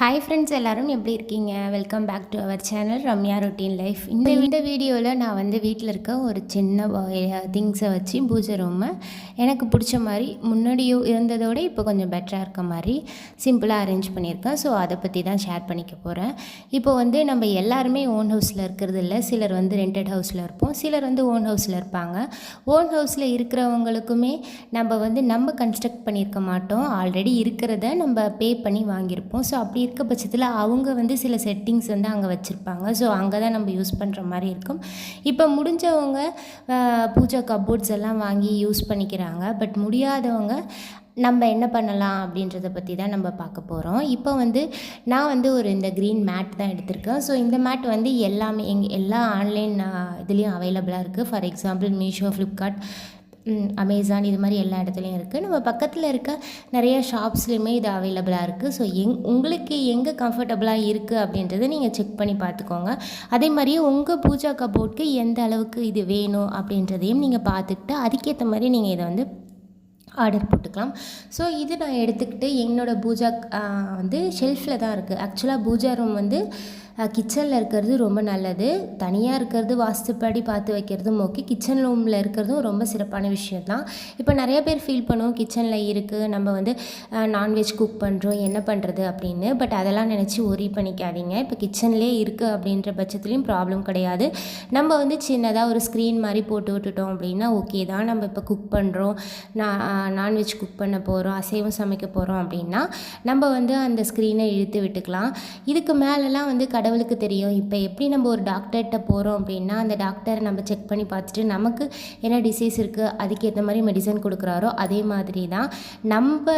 Hi friends எல்லாரும் எப்படி இருக்கீங்க? Welcome back to our channel Ramya routine life இந்த இந்த வீடியோவில் நான் வந்து வீட்டில் இருக்க ஒரு சின்ன திங்ஸை வச்சு பூஜை ரூமை எனக்கு பிடிச்ச மாதிரி முன்னாடியும் இருந்ததோட இப்போ கொஞ்சம் பெட்டராக இருக்க மாதிரி சிம்பிளாக அரேஞ்ச் பண்ணியிருக்கேன். ஸோ அதை பற்றி தான் ஷேர் பண்ணிக்க போகிறேன் இப்போ வந்து நம்ம எல்லாருமே ஓன் ஹவுஸில் இருக்கிறது இல்லை. சிலர் வந்து ரெண்டட் ஹவுஸில் இருப்போம். சிலர் வந்து ஓன் ஹவுஸில் இருப்பாங்க. ஓன் ஹவுஸில் இருக்கிறவங்களுக்குமே நம்ம வந்து நம்ம கன்ஸ்ட்ரக்ட் பண்ணியிருக்க மாட்டோம். ஆல்ரெடி இருக்கிறத நம்ம பே பண்ணி வாங்கியிருப்போம். ஸோ அப்படி இருக்க பட்சத்தில் அவங்க வந்து சில செட்டிங்ஸ் வந்து அங்கே வச்சுருப்பாங்க. ஸோ அங்கே தான் நம்ம யூஸ் பண்ணுற மாதிரி இருக்கும். இப்போ முடிஞ்சவங்க பூஜா கபோர்ட்ஸ் எல்லாம் வாங்கி யூஸ் பண்ணிக்கிறாங்க. பட் முடியாதவங்க நம்ம என்ன பண்ணலாம் அப்படின்றத பற்றி தான் நம்ம பார்க்க போகிறோம் இப்போ வந்து நான் வந்து ஒரு இந்த க்ரீன் மேட் தான் எடுத்திருக்கேன். ஸோ இந்த மேட் வந்து எல்லாமே எங்கள் எல்லா ஆன்லைன் இதுலேயும் அவைலபிளாக இருக்குது for example Meesho Flipkart Amazon இது மாதிரி எல்லா இடத்துலையும் இருக்குது நம்ம பக்கத்தில் இருக்க நிறைய ஷாப்ஸ்லேயுமே இது அவைலபிளாக இருக்குது ஸோ எங் உங்களுக்கு எங்கே கம்ஃபர்டபுளாக இருக்குது அப்படின்றத நீங்கள் செக் பண்ணி பார்த்துக்கோங்க. அதே மாதிரியே உங்கள் பூஜா கபோர்ட்க்கு எந்த அளவுக்கு இது வேணும் அப்படின்றதையும் நீங்கள் பார்த்துக்கிட்டு அதுக்கேற்ற மாதிரி நீங்கள் இதை வந்து ஆர்டர் போட்டுக்கலாம். ஸோ இது நான் எடுத்துக்கிட்டு என்னோடய பூஜா வந்து ஷெல்ஃபில் தான் இருக்குது ஆக்சுவலாக பூஜா ரூம் வந்து கிச்சனில் இருக்கிறது ரொம்ப நல்லது. தனியாக இருக்கிறது வாஸ்துப்படி பார்த்து வைக்கிறதும் ஓகே கிச்சன் ரூமில் இருக்கிறதும் ரொம்ப சிறப்பான விஷயம் தான் இப்போ நிறைய பேர் ஃபீல் பண்ணுவோம் கிச்சனில் இருக்குது நம்ம வந்து நான்வெஜ் குக் பண்ணுறோம் என்ன பண்ணுறது அப்படின்னு. பட் அதெல்லாம் நினச்சி ஒரி பண்ணிக்காதீங்க. இப்போ கிச்சன்லேயே இருக்குது அப்படின்ற பட்சத்துலேயும் ப்ராப்ளம் கிடையாது. நம்ம வந்து சின்னதாக ஒரு ஸ்க்ரீன் மாதிரி போட்டு விட்டுட்டோம் அப்படின்னா ஓகே தான். நம்ம இப்போ குக் பண்ணுறோம் நான் நான்வெஜ் குக் பண்ண போகிறோம் அசைவம் சமைக்க போகிறோம் அப்படின்னா நம்ம வந்து அந்த ஸ்க்ரீனை இழுத்து விட்டுக்கலாம். இதுக்கு மேலெலாம் வந்து கடை கடவுளுக்கு தெரியும். இப்போ எப்படி நம்ம ஒரு டாக்டர்கிட்ட போகிறோம் அப்படின்னா அந்த டாக்டரை நம்ம செக் பண்ணி பார்த்துட்டு நமக்கு என்ன டிசீஸ் இருக்குது அதுக்கேற்ற மாதிரி மெடிசன் கொடுக்குறாரோ அதே மாதிரி தான் நம்ம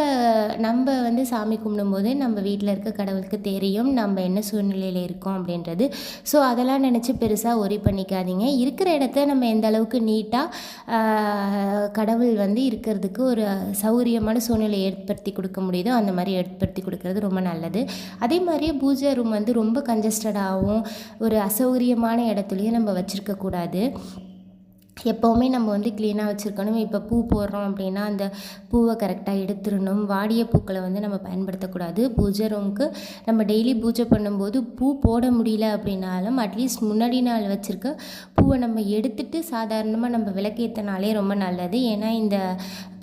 நம்ம வந்து சாமி கும்பிடும்போது நம்ம வீட்டில் இருக்க கடவுளுக்கு தெரியும் நம்ம என்ன சூழ்நிலையில் இருக்கோம் அப்படின்றது. ஸோ அதெல்லாம் நினச்சி பெருசாக ஒரி பண்ணிக்காதீங்க. இருக்கிற இடத்த நம்ம எந்த அளவுக்கு நீட்டாக கடவுள் வந்து இருக்கிறதுக்கு ஒரு சௌகரியமான சூழ்நிலை ஏற்படுத்தி கொடுக்க முடியுதோ அந்த மாதிரி ஏற்படுத்தி கொடுக்கறது ரொம்ப நல்லது. அதே மாதிரியே பூஜை ரூம் வந்து ரொம்ப கன்ஜஸ்டடாகவும் ஒரு அசௌகரியமான இடத்துலையும் நம்ம வச்சுருக்கக்கூடாது எப்போவுமே நம்ம வந்து க்ளீனாக வச்சுருக்கணும். இப்போ பூ போடுறோம் அப்படின்னா அந்த பூவை கரெக்டாக எடுத்துடணும். வாடிய பூக்களை வந்து நம்ம பயன்படுத்தக்கூடாது. பூஜை ரூமுக்கு நம்ம டெய்லி பூஜை பண்ணும்போது பூ போட முடியல அப்படின்னாலும் அட்லீஸ்ட் முன்னாடி நாள் வச்சுருக்க பூவை நம்ம எடுத்துட்டு சாதாரணமாக நம்ம விளக்கேற்றினாலே ரொம்ப நல்லது. ஏன்னா இந்த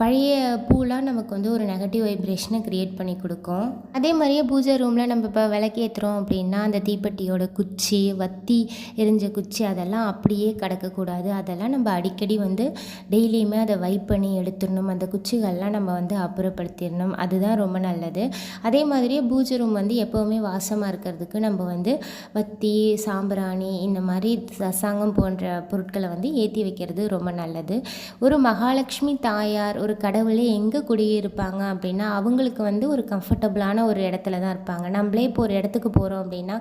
பழைய பூலாம் நமக்கு வந்து ஒரு நெகட்டிவ் வைப்ரேஷனை க்ரியேட் பண்ணி கொடுக்கும். அதே மாதிரியே பூஜை ரூமில் நம்ம இப்போ விளக்கேற்றுறோம் அப்படின்னா அந்த தீப்பெட்டியோட குச்சி வத்தி எரிஞ்ச குச்சி அதெல்லாம் அப்படியே கிடக்கக்கூடாது. அதெல்லாம் நம்ம அடிக்கடி வந்து டெய்லியுமே அதை வைப் பண்ணி எடுத்துடணும். அந்த குச்சிகள்லாம் நம்ம வந்து அப்புறப்படுத்திடணும். அதுதான் ரொம்ப நல்லது. அதே மாதிரியே பூஜை ரூம் வந்து எப்போவுமே வாசமாக இருக்கிறதுக்கு நம்ம வந்து வத்தி சாம்பிராணி இந்த மாதிரி சசாங்கம் போன்ற பொருட்களை வந்து ஏற்றி வைக்கிறது ரொம்ப நல்லது. ஒரு மகாலட்சுமி தாயார் ஒரு கடவுளே எங்கே குடியிருப்பாங்க அப்படின்னா அவங்களுக்கு வந்து ஒரு கம்ஃபர்டபுளான ஒரு இடத்துல தான் இருப்பாங்க. நம்மளே இப்போ ஒரு இடத்துக்கு போகிறோம் அப்படின்னா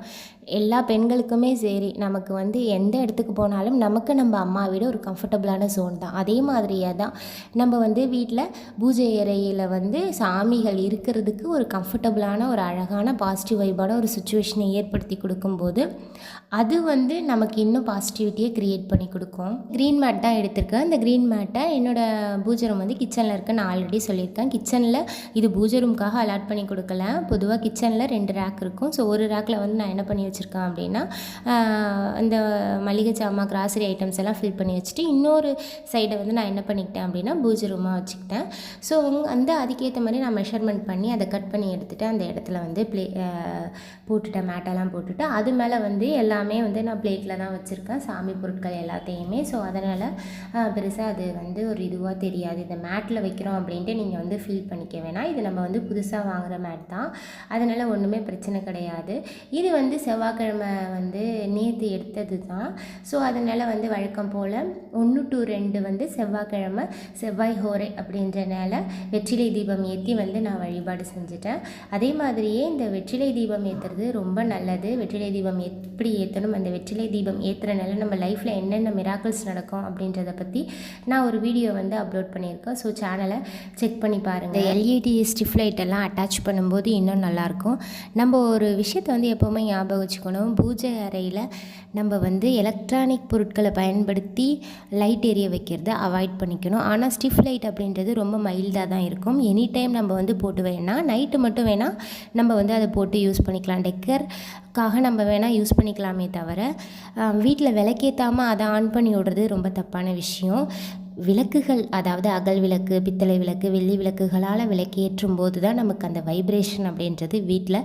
எல்லா பெண்களுக்குமே சரி நமக்கு வந்து எந்த இடத்துக்கு போனாலும் நமக்கு நம்ம அம்மா வீடு ஒரு கம்ஃபர்டபுளான ஜோன் தான். அதே மாதிரியே தான் நம்ம வந்து வீட்டில் பூஜை அறையில் வந்து சாமிகள் இருக்கிறதுக்கு ஒரு கம்ஃபர்டபுளான ஒரு அழகான பாசிட்டிவ் வைபான ஒரு சுச்சுவேஷனை ஏற்படுத்தி கொடுக்கும்போது அது வந்து நமக்கு இன்னும் பாசிட்டிவிட்டியை க்ரியேட் பண்ணி கொடுக்கும். க்ரீன் மேட் தான் எடுத்திருக்கேன். அந்த க்ரீன் மேட்டை என்னோடய பூஜை ரூம் வந்து கிச்சனில் இருக்கு. நான் ஆல்ரெடி சொல்லியிருக்கேன். கிச்சனில் இது பூஜை ரூமுக்காக அலாட் பண்ணி கொடுக்கல. பொதுவாக கிச்சனில் ரெண்டு ரேக் இருக்கும். ஸோ ஒரு ரேக்கில் வந்து நான் என்ன பண்ணி வச்சுருக்கேன் அப்படின்னா அந்த இந்த மளிகை சாமான் கிராசரி ஐட்டம்ஸ் எல்லாம் ஃபில் பண்ணி வச்சுட்டு இன்னொரு சைடை வந்து நான் என்ன பண்ணிக்கிட்டேன் அப்படின்னா பூஜை ரூமாக வச்சுக்கிட்டேன். ஸோ அந்த அதுக்கேற்ற மாதிரி நான் மெஷர்மெண்ட் பண்ணி அதை கட் பண்ணி எடுத்துகிட்டு அந்த இடத்துல வந்து ப்ளே போட்டுட்டேன். மேட்டெல்லாம் போட்டுட்டு அது மேலே வந்து எல்லாமே வந்து நான் பிளேட்டில் தான் வச்சுருக்கேன். சாமி பொருட்கள் எல்லாத்தையுமே. ஸோ அதனால் பெருசாக அது வந்து ஒரு இதுவாக தெரியாது. இந்த மேட்டில் வைக்கிறோம் அப்படின்ட்டு நீங்கள் வந்து ஃபீல் பண்ணிக்க வேணாம். இது நம்ம வந்து புதுசாக வாங்குகிற மேட் தான். அதனால் ஒன்றுமே பிரச்சனை கிடையாது. இது வந்து செவ்வாய்க்கிழமை வந்து நேற்று எடுத்தது தான். ஸோ அதனால் வந்து வழக்கம் போல் ஒன்று டு ரெண்டு வந்து செவ்வாய்க்கிழமை செவ்வாய் ஹோரை அப்படின்றனால வெற்றிலை தீபம் ஏற்றி வந்து நான் வழிபாடு செஞ்சுட்டேன். அதே மாதிரியே இந்த வெற்றிலை தீபம் ஏற்றுறது ரொம்ப நல்லது. வெற்றிலை தீபம் எப்படி ஏற்றணும் அந்த வெற்றிலை தீபம் ஏற்றுறனால நம்ம லைஃப் லைஃப்பில் என்னென்ன மிராக்கிள்ஸ் நடக்கும் அப்படின்றத பற்றி நான் ஒரு வீடியோ வந்து அப்லோட் பண்ணியிருக்கேன். ஸோ சேனலை செக் பண்ணி பாருங்கள் எல்இடி ஸ்டிஃப் லைட் எல்லாம் அட்டாச் பண்ணும்போது இன்னும் நல்லாயிருக்கும் நம்ம ஒரு விஷயத்தை வந்து எப்போவுமே ஞாபகம் வச்சுக்கணும். பூஜை அறையில் நம்ம வந்து எலக்ட்ரானிக் பொருட்களை பயன்படுத்தி லைட் எரிய வைக்கிறத அவாய்ட் பண்ணிக்கணும். ஆனால் ஸ்டிஃப் லைட் அப்படின்றது ரொம்ப மைல்டாக தான் இருக்கும். எனி டைம் நம்ம வந்து போட்டு வேணால் நைட்டு மட்டும் வேணால் நம்ம வந்து அதை போட்டு யூஸ் பண்ணிக்கலாம். டெக்கர் அதுக்காக நம்ம வேணால் யூஸ் பண்ணிக்கலாமே தவிர வீட்டில் விளக்கேற்றாமல் அதை ஆன் பண்ணி விடுறது ரொம்ப தப்பான விஷயம். விளக்குகள் அதாவது அகல் விளக்கு பித்தளை விளக்கு வெள்ளி விளக்குகளால் விளக்கேற்றும் போது தான் நமக்கு அந்த வைப்ரேஷன் அப்படின்றது வீட்டில்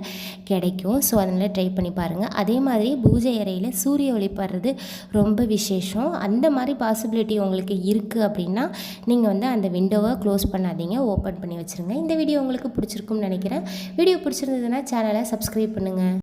கிடைக்கும். ஸோ அதனால் ட்ரை பண்ணி பாருங்கள் அதே மாதிரி பூஜை அறையில் சூரிய ஒளிப்படுறது ரொம்ப விசேஷம். அந்த மாதிரி பாசிபிலிட்டி உங்களுக்கு இருக்குது அப்படின்னா நீங்கள் வந்து அந்த விண்டோவை க்ளோஸ் பண்ணாதீங்க. ஓப்பன் பண்ணி வச்சுருங்க. இந்த வீடியோ உங்களுக்கு பிடிச்சிருக்கும்னு நினைக்கிறேன். வீடியோ பிடிச்சிருந்ததுன்னா சேனலை சப்ஸ்கிரைப் பண்ணுங்கள்